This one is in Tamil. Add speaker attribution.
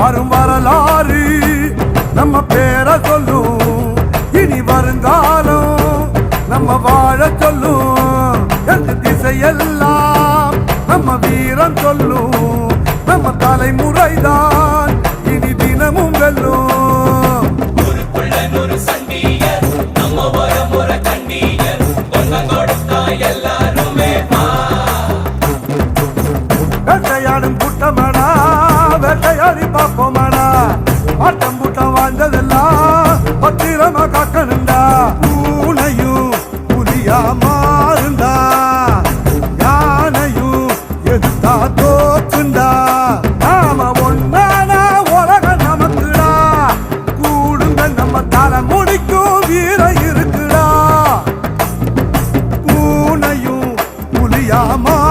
Speaker 1: வரும் வரலாறு நம்ம பேரை சொல்லும். இனி வருங்காலம் நம்ம வாழ சொல்லும். எந்த திசையெல்லாம் நம்ம வீரம் சொல்லும். நம்ம தலைமுறைதான் இனி தினமும் வெல்லும். வேட்டையாடும் கூட்டமடா வேட்டையாடி பத்திரமா காக்கணுண்டா பூனையும் புலியா மாறுண்டா யானையும் எதிர்த்தா தோக்குண்டா நாம ஒன்னானா உலக நமக்குடா. கூடுங்க நம்ம தலை முடிக்கும் வீர இருக்குடா. பூனையும் புலியா மாறும்